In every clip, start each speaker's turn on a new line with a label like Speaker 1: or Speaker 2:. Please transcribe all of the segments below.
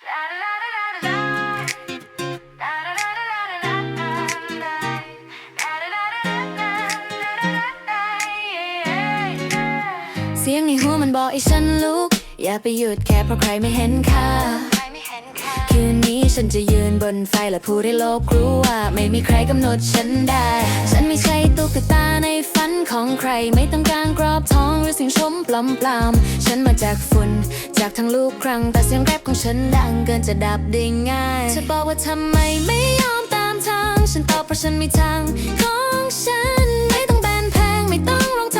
Speaker 1: เสียงในหัวมันบอกให้ฉันลุก อย่าไปหยุดแค่เพราะใครไม่เห็นค่า คืนนี้ฉันจะยืนบนไฟและพูดให้โลกรู้ว่า ไม่มีใครกำหนดฉันได้ ฉันไม่ใช่ตุ๊กตาในฝันของใคร ไม่ต้องการกรอบทองหรือสิ่งชมปลอมปลอมๆฉันมาจากฝุ่น จากทั้งลูกครั้ง แต่เสียงแรปของฉันดังเกินจะดับได้ง่ายเธอบอกว่าทำไมไม่ยอมตามทาง ฉันตอบเพราะฉันมีทางของฉัน ไม่ต้องแบนแพงไม่ต้องรองเท้า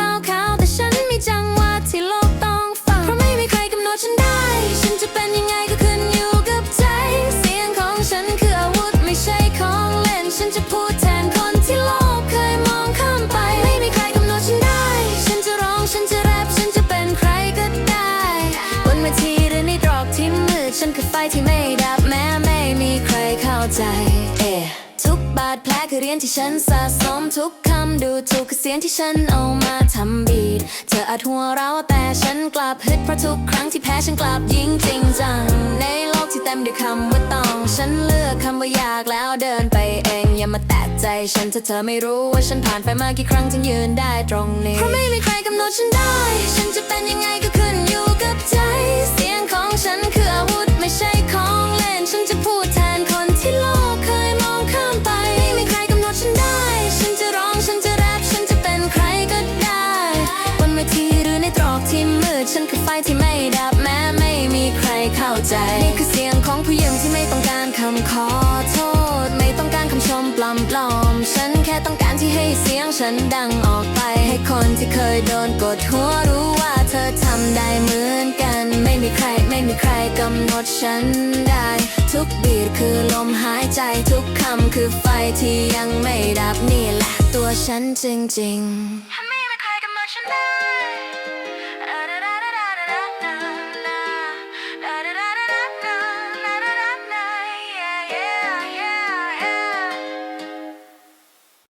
Speaker 1: ฉันคือไฟที่ไม่ดับแม้ไม่มีใครเข้าใจเอทุกบาดแผลคือเรียนที่ฉันสะสมทุกคำดูถูกคือเสียงที่ฉันเอามาทำบีทเธออาจหัวเราแต่ฉันกลับฮึดเพราะทุกครั้งที่แพ้ฉันกลับยิงจริงจังในโลกที่เต็มด้วยคำว่าต้อง ฉันเลือกคำว่าอยากแล้วเดินไปเองอย่ามาแตะใจฉันถ้าเธอไม่รู้ว่าฉันผ่านไปมากี่ครั้งจึงยืนได้ตรงนี้เพราะไม่มีใครกำหนดฉันได้ ฉันจะเป็นยังไงก็ขึ้นอยู่กับใจเสียง ฉันคือไฟที่ไม่ดับแม้ไม่มีใครเข้าใจ นี่คือเสียงของผู้หญิงที่ไม่ต้องการคำขอโทษ ไม่ต้องการคำชมปลอมปลอมๆฉันแค่ต้องการที่ให้เสียงฉันดังออกไป ให้คนที่เคยโดนกดหัวรู้ว่าเธอทำได้เหมือนกัน ไม่มีใครไม่มีใครกำหนดฉันได้ ทุกบีทคือลมหายใจทุกคำคือไฟที่ยังไม่ดับนี่แหละตัวฉันจริง ๆ